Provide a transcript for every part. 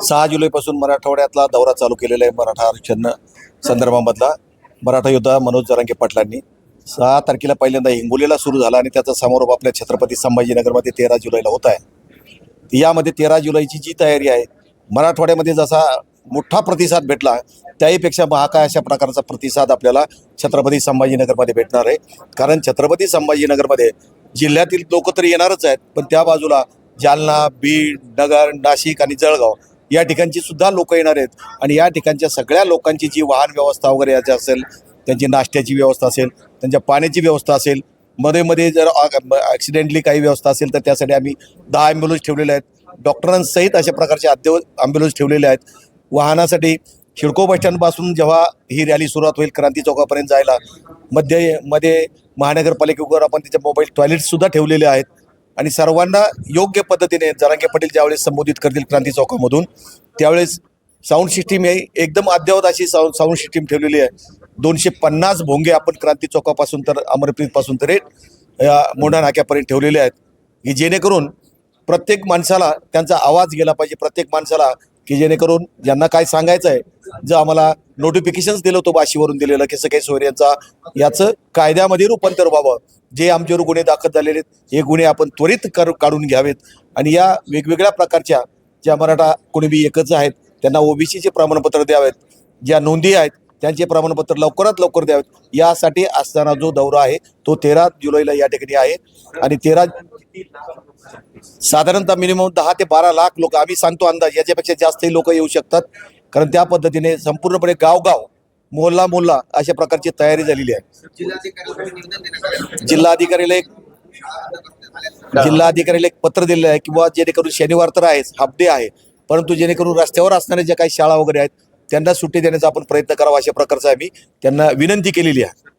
सहा जुलैपासून मराठवाड्यातला दौरा चालू केलेला आहे मराठा आरक्षण संदर्भामधला. मराठा योद्धा मनोज जरांगे पाटलांनी सहा तारखेला पहिल्यांदा हिंगोलीला सुरू झाला आणि त्याचा समारोप आपल्या छत्रपती संभाजीनगरमध्ये तेरा जुलैला होत आहे. यामध्ये तेरा जुलैची जी तयारी आहे मराठवाड्यामध्ये जसा मोठा प्रतिसाद भेटला त्याहीपेक्षा महाकाय अशा प्रकारचा प्रतिसाद आपल्याला छत्रपती संभाजीनगरमध्ये भेटणार आहे? कारण छत्रपती संभाजीनगरमध्ये जिल्ह्यातील लोक तर येणारच आहेत पण त्या बाजूला जालना बीड नगर नाशिक आणि जळगाव या ठिकाणची सुद्धा लोक येणार आहेत. आणि या ठिकाणच्या सगळ्या लोकांची जी वाहन व्यवस्था वगैरे याची असेल त्यांची नाश्त्याची व्यवस्था असेल त्यांच्या पाण्याची व्यवस्था असेल मध्ये मध्ये जर ॲक्सिडेंटली काही व्यवस्था असेल तर त्यासाठी आम्ही दहा ॲम्ब्युलन्स ठेवलेले आहेत. डॉक्टरांसहित अशा प्रकारचे अद्यवत ॲम्ब्युलन्स ठेवलेले आहेत. वाहनासाठी शिडको बस स्टँडपासून जेव्हा ही रॅली सुरुवात होईल क्रांती चौकापर्यंत जायला मध्ये मध्ये महानगरपालिकेवर आपण त्याच्या मोबाईल टॉयलेटसुद्धा ठेवलेले आहेत. आणि सर्वांना योग्य पद्धतीने जरांगे पाटील ज्यावेळेस संबोधित करतील क्रांती चौकामधून त्यावेळेस साऊंड सिस्टीम ही एकदम अद्ययावत अशी साऊंड साऊंड सिस्टीम ठेवलेली आहे. दोनशे पन्नास भोंगे आपण क्रांती चौकापासून तर अमरप्रीतपासून तर या मोंढा नाक्यापर्यंत ठेवलेले आहेत. की जेणेकरून प्रत्येक माणसाला त्यांचा आवाज गेला पाहिजे प्रत्येक माणसाला की जेणेकरून ज्यांना काय सांगायचं आहे जे आम्हाला नोटिफिकेशन्स दिलं होतं बाशीवरून दिलेलं की सगळे सोयरे यांचा याचं कायद्यामध्ये रूपांतर व्हावं. जे आमच्यावर गुन्हे दाखल झालेले आहेत हे गुन्हे आपण त्वरित कर काढून घ्यावेत. आणि या वेगवेगळ्या प्रकारच्या ज्या मराठा कुणबी एकच आहेत त्यांना ओबीसीचे प्रमाणपत्र द्यावेत. ज्या नोंदी आहेत त्यांचे प्रमाणपत्र लवकरात लवकर द्यावेत. यासाठी असताना जो दौरा आहे तो तेरा जुलैला या ठिकाणी आहे. आणि तेरा साधारणतः मिनिमम दहा ते बारा लाख लोक आम्ही सांगतो अंदाज याच्यापेक्षा जास्तही लोक येऊ शकतात. कारण त्या पद्धतीने संपूर्णपणे गावगाव मोहल्ला मोहल्ला अशा प्रकारची तयारी झालेली आहे. जिल्हाधिकारीला एक जिल्हाधिकाऱ्याला एक पत्र दिलेलं आहे किंवा जेणेकरून शनिवार तर आहेच हाफ डे आहे. परंतु जेणेकरून रस्त्यावर असणाऱ्या ज्या काही शाळा वगैरे आहेत त्यांना सुट्टी देण्याचा आपण प्रयत्न करावा अशा प्रकारचा आम्ही त्यांना विनंती केलेली आहे.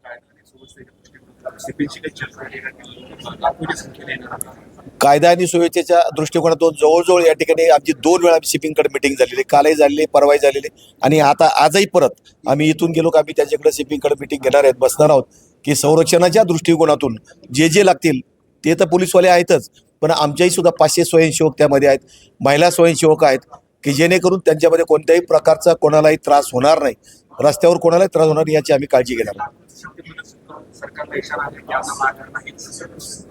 कायदा आणि सुव्यवस्थेच्या दृष्टिकोनातून जवळजवळ या ठिकाणी आमची दोन वेळा सिपिंगकडे मिटिंग झालेली कालही झालेली परवाही झालेली. आणि आता आजही परत आम्ही इथून गेलो का आम्ही त्याच्याकडे सिपिंगकडे मिटिंग घेणार आहेत बसणार आहोत की संरक्षणाच्या दृष्टिकोनातून जे जे लागतील ते तर पोलीसवाले आहेतच पण आमच्याही सुद्धा पाचशे स्वयंसेवक त्यामध्ये आहेत महिला स्वयंसेवक आहेत की जेणेकरून त्यांच्यामध्ये कोणत्याही प्रकारचा कोणालाही त्रास होणार नाही. रस्त्यावर कोणालाही त्रास होणार नाही याची आम्ही काळजी घेणार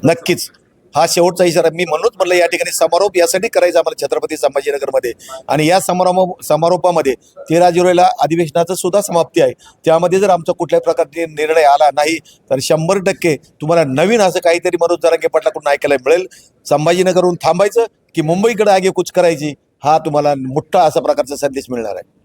नक्कीच. हा शेवटचा इशारा मी म्हणूनच म्हणलं या ठिकाणी समारोप यासाठी करायचा आम्हाला छत्रपती संभाजीनगरमध्ये. आणि या समारोप समारोपामध्ये तेरा जुलैला अधिवेशनाचं सुद्धा समाप्ती आहे. त्यामध्ये जर आमचा कुठल्याही प्रकारचे निर्णय आला नाही तर शंभर टक्के तुम्हाला नवीन असं काहीतरी मनोज जरांगे पाटलाकडून ऐकायला मिळेल. संभाजीनगरहून थांबायचं की मुंबईकडे आगे कुच करायची हा तुम्हाला मोठा असा प्रकारचा संदेश मिळणार आहे.